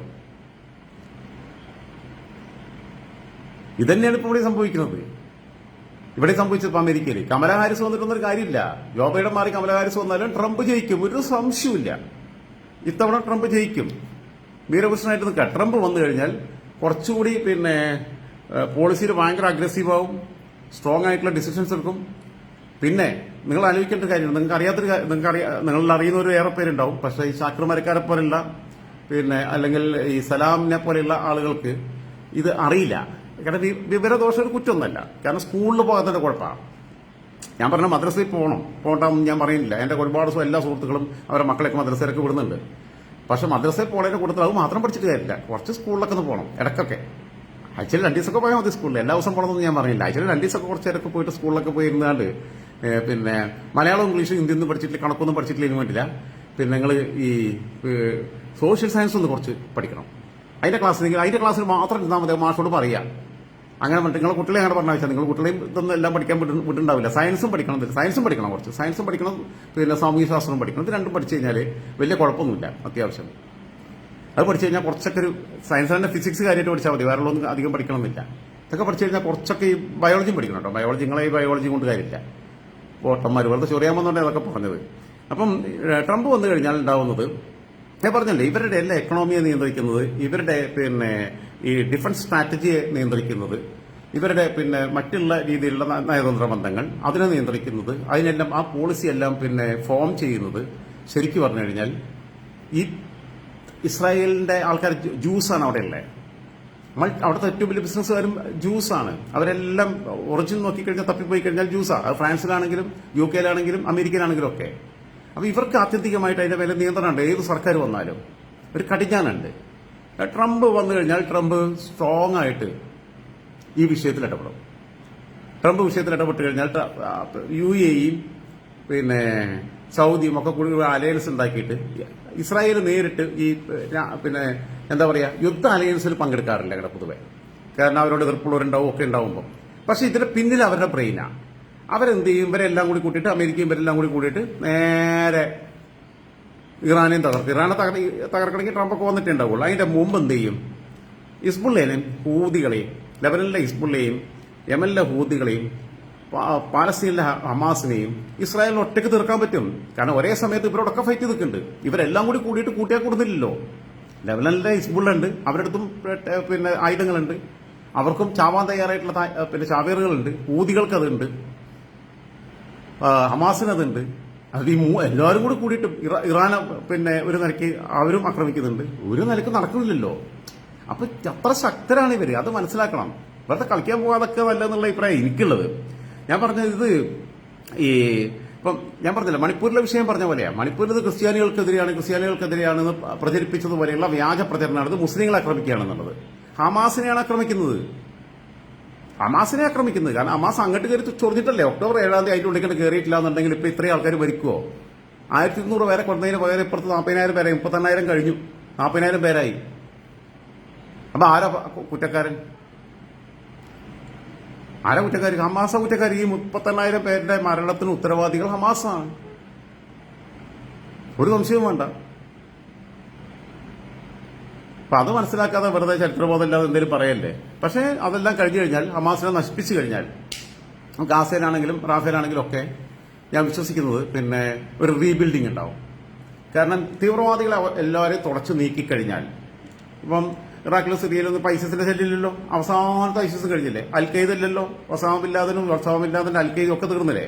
ഇതന്നെയാണ് ഇപ്പോൾ ഇവിടെ സംഭവിക്കുന്നത്. ഇവിടെ സംഭവിച്ചത് ഇപ്പൊ അമേരിക്കയിൽ കമല ഹാരിസ് വന്നിട്ടൊന്നും ഒരു കാര്യമില്ല. ജോ മാറി കമല ഹാരിസ് വന്നാലും ട്രംപ് ജയിക്കും. ഒരു സംശയമില്ല ഇത്തവണ ട്രംപ് ജയിക്കും. വീരകൃഷ്ണനായിട്ട് നിൽക്കുക. ട്രംപ് വന്നു കഴിഞ്ഞാൽ കുറച്ചുകൂടി പിന്നെ പോളിസിയിൽ ഭയങ്കര അഗ്രസീവ് ആവും. സ്ട്രോങ് ആയിട്ടുള്ള ഡിസിഷൻസ് എടുക്കും. പിന്നെ നിങ്ങൾ ആലോചിക്കേണ്ട കാര്യമാണ് നിങ്ങൾക്ക് അറിയാത്തൊരു നിങ്ങൾക്ക് അറിയാ നിങ്ങളിൽ അറിയുന്ന ഒരു ഏറെ പേരുണ്ടാവും. പക്ഷേ ഈ ചാക്രമരക്കാരെ പോലെയുള്ള പിന്നെ അല്ലെങ്കിൽ ഈ സലാമിനെ പോലെയുള്ള ആളുകൾക്ക് ഇത് അറിയില്ല. കാരണം വിവരദോഷം ഒരു കുറ്റമൊന്നുമല്ല കാരണം സ്കൂളിൽ പോകാത്തതിന്റെ കുഴപ്പമാണ് ഞാൻ പറഞ്ഞ മദ്രസയിൽ പോകണം പോകണ്ടെന്ന് ഞാൻ പറയുന്നില്ല. എന്റെ ഒരുപാട് എല്ലാ സുഹൃത്തുക്കളും അവരുടെ മക്കളെയൊക്കെ മദ്രസയിലൊക്കെ വിടുന്നുണ്ട്. പക്ഷെ മദ്രസയിൽ പോണതിന്റെ കൂട്ടത്തിൽ അത് മാത്രം പഠിച്ചിട്ട് കാര്യമില്ല. കുറച്ച് സ്കൂളിലൊക്കെ ഒന്ന് പോകണം ഇടയ്ക്കൊക്കെ. ആഴ്ചയിൽ രണ്ട് ദിവസമൊക്കെ പോയാൽ മതി സ്കൂളിൽ എല്ലാ ദിവസം പോകണമെന്ന് ഞാൻ പറയില്ല ആഴ്ചയിൽ രണ്ട് ദിവസമൊക്കെ കുറച്ച് ഇടയ്ക്ക് പോയിട്ട് സ്കൂളിലൊക്കെ പോയി ഇരുന്നാണ്ട് പിന്നെ മലയാളം ഇംഗ്ലീഷ് ഹിന്ദി ഒന്നും പഠിച്ചിട്ടില്ല കണക്കൊന്നും പഠിച്ചിട്ടില്ല വേണ്ടില്ല. പിന്നെ നിങ്ങൾ ഈ സോഷ്യൽ സയൻസ് ഒന്ന് കുറച്ച് പഠിക്കണം. അതിന്റെ ക്ലാസ്സിൽ അതിന്റെ ക്ലാസ്സിൽ മാത്രം ഇരുന്നാൽ മതി മാഷോട് പറയാം. അങ്ങനെ നിങ്ങൾ കുട്ടികളെ അങ്ങനെ പറഞ്ഞാൽ വെച്ചാൽ നിങ്ങൾ കുട്ടികളെയും ഇതൊന്നും എല്ലാം പഠിക്കാൻ വിട്ടിട്ടുണ്ടാവില്ല സയൻസും പഠിക്കണം. സയൻസും പഠിക്കണം കുറച്ച്. സയൻസും പഠിക്കണം പിന്നെ സാമൂഹ്യ ശാസ്ത്രവും പഠിക്കണം. ഇത് രണ്ടും പഠിച്ചു കഴിഞ്ഞാൽ വലിയ കുഴപ്പമൊന്നുമില്ല അത്യാവശ്യം. അത് പഠിച്ചു കഴിഞ്ഞാൽ കുറച്ചൊക്കെ ഒരു സയൻസ് തന്നെ ഫിസിക്സ് കാര്യമായിട്ട് പഠിച്ചാൽ മതി. വേറെ ഒന്നും അധികം പഠിക്കണമെന്നില്ല. ഇതൊക്കെ പഠിച്ചു കഴിഞ്ഞാൽ കുറച്ചൊക്കെ ഈ ബയോളജിയും പഠിക്കണം കേട്ടോ. ബയോളജി നിങ്ങളെ ഈ ബയോളജി കൊണ്ട് കാര്യമില്ല. ഓട്ടന്മാർ വെറുതെ ചൊറിയാമെന്നുണ്ടെങ്കിൽ അതൊക്കെ പറഞ്ഞത്. അപ്പം ട്രംപ് വന്നു കഴിഞ്ഞാൽ ഉണ്ടാവുന്നത് ഞാൻ പറഞ്ഞല്ലേ ഇവരുടെ എല്ലാ എക്കണോമിയെ നിയന്ത്രിക്കുന്നത് ഇവരുടെ പിന്നെ ഈ ഡിഫൻസ് സ്ട്രാറ്റജിയെ നിയന്ത്രിക്കുന്നത് ഇവരുടെ പിന്നെ മറ്റുള്ള രീതിയിലുള്ള നയതന്ത്ര ബന്ധങ്ങൾ അതിനെ നിയന്ത്രിക്കുന്നത് അതിനെല്ലാം ആ പോളിസി എല്ലാം പിന്നെ ഫോം ചെയ്യുന്നത് ശരിക്കും പറഞ്ഞു കഴിഞ്ഞാൽ ഈ ഇസ്രായേലിന്റെ ആൾക്കാർ ജ്യൂസാണ് അവിടെയുള്ളത് അവിടുത്തെ ഏറ്റവും വലിയ ബിസിനസ്സുകാരും ജ്യൂസാണ് അവരെല്ലാം ഒറിജിൻ നോക്കിക്കഴിഞ്ഞാൽ തപ്പിപ്പോയി കഴിഞ്ഞാൽ ജ്യൂസാണ് അത് ഫ്രാൻസിലാണെങ്കിലും യു കെയിലാണെങ്കിലും അമേരിക്കയിലാണെങ്കിലും ഒക്കെ. അപ്പൊ ഇവർക്ക് ആത്യന്തികമായിട്ട് അതിന്റെ മേലെ നിയന്ത്രണമുണ്ട്. ഏത് സർക്കാർ വന്നാലും. ഒരു കടിഞ്ഞാനുണ്ട്. ട്രംപ് വന്നു കഴിഞ്ഞാൽ ട്രംപ് സ്ട്രോങ് ആയിട്ട് ഈ വിഷയത്തിൽ ഇടപെടും. ട്രംപ് വിഷയത്തിൽ ഇടപെട്ട് കഴിഞ്ഞാൽ യു എയും പിന്നെ സൗദിയും ഒക്കെ കൂടി അലയൻസ് ഉണ്ടാക്കിയിട്ട് ഇസ്രായേൽ നേരിട്ട് ഈ പിന്നെ എന്താ പറയാ യുദ്ധ അലയൻസിൽ പങ്കെടുക്കാറില്ല ഇവിടെ പൊതുവെ. കാരണം അവരോട് എതിർപ്പുള്ളവരുണ്ടാവും ഒക്കെ ഉണ്ടാവുമ്പോൾ പക്ഷെ ഇതിന്റെ പിന്നിൽ അവരുടെ ബ്രെയിനാണ് അവരെന്ത് ചെയ്യും? ഇവരെല്ലാം കൂടി കൂട്ടിയിട്ട് അമേരിക്കയും ഇവരെല്ലാം കൂടി കൂടിയിട്ട് നേരെ ഇറാനെയും തകർത്ത് ഇറാനെ തകർ- തകർക്കണമെങ്കിൽ ട്രംപൊക്കെ വന്നിട്ടേ ഉണ്ടാവുള്ളൂ അതിന്റെ മുമ്പ് എന്ത് ചെയ്യും? ഇസ്ബുള്ളേനെയും ഹൂതികളെയും ലെബനനിലെ ഇസ്ബുള്ളേയും യമനിലെ ഹൂതികളെയും പാലസ്തീനിലെ ഹമാസിനെയും ഇസ്രായേലിന് ഒറ്റയ്ക്ക് തീർക്കാൻ പറ്റും. കാരണം ഒരേ സമയത്ത് ഇവരോടൊക്കെ ഫൈറ്റ് നിൽക്കുന്നുണ്ട് ഇവരെല്ലാം കൂടി കൂടിയിട്ട് കൂട്ടിയാൽ കൂടുന്നില്ലല്ലോ. ലെബനനിലെ ഇസ്ബുള്ളുണ്ട് അവരുടെ അടുത്തും പിന്നെ ആയുധങ്ങളുണ്ട്. അവർക്കും ചാവാൻ തയ്യാറായിട്ടുള്ള പിന്നെ ചാവേറുകളുണ്ട്. ഹമാസിന് അതുണ്ട്. അത് ഈ മൂ എല്ലാവരും കൂടി കൂടിയിട്ട് ഇറാൻ പിന്നെ ഒരു നിലയ്ക്ക് അവരും ആക്രമിക്കുന്നുണ്ട്. ഒരു നിലയ്ക്ക് നടക്കുന്നില്ലല്ലോ. അപ്പൊ അത്ര ശക്തരാണ് ഇവർ? അത് മനസ്സിലാക്കണം. വെറുതെ കളിക്കാൻ പോകാതൊക്കെ നല്ലതെന്നുള്ള അഭിപ്രായം എനിക്കുള്ളത്. ഞാൻ പറഞ്ഞത് ഇത് ഈ ഇപ്പം ഞാൻ പറഞ്ഞില്ല മണിപ്പൂരിലെ വിഷയം പറഞ്ഞ പോലെയാണ് മണിപ്പൂരിൽ ക്രിസ്ത്യാനികൾക്കെതിരെയാണ് ക്രിസ്ത്യാനികൾക്കെതിരെയാണ് പ്രചരിപ്പിച്ചതുപോലെയുള്ള വ്യാജ പ്രചരണമാണ് മുസ്ലിങ്ങളെ ആക്രമിക്കുകയാണെന്നുള്ളത്. ഹമാസിനെയാണ് ആക്രമിക്കുന്നത്. ഹമാസിനെ ആക്രമിക്കുന്നത്. കാരണം അമാസ് അങ്ങോട്ട് കയറി ചൊറിഞ്ഞിട്ടല്ലേ? ഒക്ടോബർ ഏഴാം തീയതി അതിന്റെ ഉള്ളിൽ കയറിയിട്ടില്ല എന്നുണ്ടെങ്കിൽ ഇപ്പൊ ഇത്രയും ആൾക്കാർ മരിക്കുവോ? ആയിരത്തി ഇരുന്നൂറ് പേരെ കൊണ്ടതിന് പകരം ഇപ്പുറത്ത് നാൽപ്പതിനായിരം പേരായി മുപ്പത്തെണ്ണായിരം കഴിഞ്ഞു. നാൽപ്പതിനായിരം പേരായി. അപ്പൊ ആരാ കുറ്റക്കാരൻ? ആരാ കുറ്റക്കാരി? ഹമാസ കുറ്റക്കാരി. ഈ മുപ്പത്തെണ്ണായിരം പേരുടെ മരണത്തിന് ഉത്തരവാദികൾ ഹമാസാണ്. ഒരു സംശയവും വേണ്ട. അപ്പൊ അത് മനസ്സിലാക്കാതെ വെറുതെ ചരിത്രബോധമില്ലാതെ എന്തെങ്കിലും പറയല്ലേ? പക്ഷേ അതെല്ലാം കഴിഞ്ഞു കഴിഞ്ഞാൽ ഹമാസിനെ നശിപ്പിച്ചു കഴിഞ്ഞാൽ ഗാസയിലാണെങ്കിലും റാഫേലാണെങ്കിലും ഒക്കെ ഞാൻ വിശ്വസിക്കുന്നത് പിന്നെ ഒരു റീബിൽഡിംഗ് ഉണ്ടാവും. കാരണം തീവ്രവാദികളെ എല്ലാവരെയും തുടച്ചു നീക്കിക്കഴിഞ്ഞാൽ ഇപ്പം ഇറാഖിലും സിറിയയിലൊന്നും പൈസസിന്റെ ശല്യമില്ലല്ലോ. അവസാനത്തെ ഐസിസ് കഴിഞ്ഞില്ലേ? അൽ ഖെയ്ദ് ഇല്ലല്ലോ ഒസാമില്ലാതിനും ഒസാമില്ലാതിന്റെ അൽ ഒക്കെ തീർന്നില്ലേ?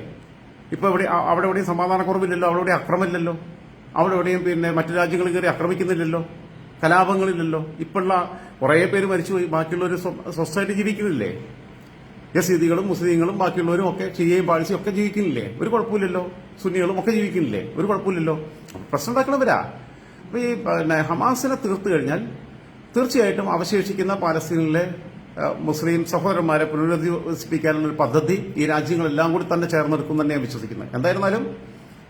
ഇപ്പൊ ഇവിടെ അവിടെ എവിടെയും സമാധാനക്കുറവില്ലല്ലോ. അവിടെ എവിടെയും അക്രമില്ലല്ലോ. അവിടെ എവിടെയും പിന്നെ മറ്റു രാജ്യങ്ങൾ കയറി ആക്രമിക്കുന്നില്ലല്ലോ. കലാപങ്ങളില്ലല്ലോ ഇപ്പോഴുള്ള കുറേ പേര് മരിച്ചുപോയി ബാക്കിയുള്ളവർ സ്വസ്ഥമായിട്ട് ജീവിക്കുന്നില്ലേ? യസീദികളും മുസ്ലിങ്ങളും ബാക്കിയുള്ളവരും ഒക്കെ ഷിയയും പാഴ്സിയും ഒക്കെ ജീവിക്കുന്നില്ലേ? ഒരു കുഴപ്പമില്ലല്ലോ. സുന്നികളും ഒക്കെ ജീവിക്കുന്നില്ലേ? ഒരു കുഴപ്പമില്ലല്ലോ. പ്രശ്നം ഉണ്ടാക്കണവരാ. അപ്പൊ ഈ പിന്നെ ഹമാസിനെ തീർത്തു കഴിഞ്ഞാൽ തീർച്ചയായിട്ടും അവശേഷിക്കുന്ന പാലസ്തീനിലെ മുസ്ലിം സഹോദരന്മാരെ പുനരധിവസിപ്പിക്കാനുള്ള പദ്ധതി ഈ രാജ്യങ്ങളെല്ലാം കൂടി തന്നെ ചേർന്നെടുക്കും തന്നെ ഞാൻ വിശ്വസിക്കുന്നത്. എന്തായിരുന്നാലും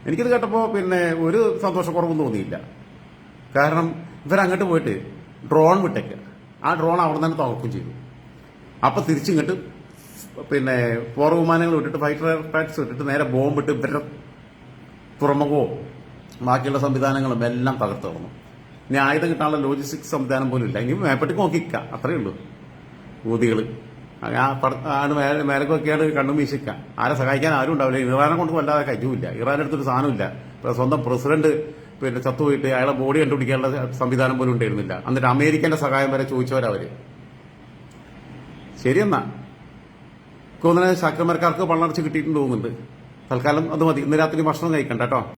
എനിക്കിത് കേട്ടപ്പോൾ പിന്നെ ഒരു സന്തോഷക്കുറവും തോന്നിയില്ല. കാരണം ഇവരങ്ങോട്ട് പോയിട്ട് ഡ്രോൺ വിട്ടേക്കുക ആ ഡ്രോൺ അവിടെ തന്നെ തുറക്കും ചെയ്തു. അപ്പൊ തിരിച്ചിങ്ങോട്ട് പിന്നെ പോർ വിമാനങ്ങൾ വിട്ടിട്ട് ഫൈറ്റർ എയർക്രാഫ്റ്റ്സ് വിട്ടിട്ട് നേരെ ബോംബിട്ട് ഇവരുടെ തുറമുഖവും ബാക്കിയുള്ള സംവിധാനങ്ങളും എല്ലാം തകർത്ത് കളഞ്ഞു. ഇനി ആയുധം കിട്ടാനുള്ള ലോജിസ്റ്റിക്സ് സംവിധാനം പോലും ഇല്ല. ഇനി മേപ്പട്ടി നോക്കിക്ക അത്രയേ ഉള്ളൂ. ഊതികൾ ആണ് മേലെ മേലക്കൊക്കെയാണ് കണ്ണും വീശിക്ക. ആരെ സഹായിക്കാൻ ആരും ഉണ്ടാവില്ല. ഇറാനെ കൊണ്ട് വല്ലാതെ കഴിവില്ല ഇറാനെടുത്തൊരു സാധനമില്ല സ്വന്തം പ്രസിഡന്റ് പിന്നെ ചത്തുപോയിട്ട് അയാളെ ബോഡി കണ്ടുപിടിക്കാനുള്ള സംവിധാനം പോലും ഉണ്ടായിരുന്നില്ല. എന്നിട്ട് അമേരിക്കന്റെ സഹായം വരെ ചോദിച്ചവരവര് ശരിയെന്നാ തോന്നുന്നത് ശാക്രമാർക്കാർക്ക് പള്ളർച്ച കിട്ടിയിട്ടുണ്ട് തോന്നുന്നുണ്ട്. തൽക്കാലം അത് മതി. ഇന്ന് രാത്രി ഭക്ഷണം കഴിക്കണ്ട കേട്ടോ.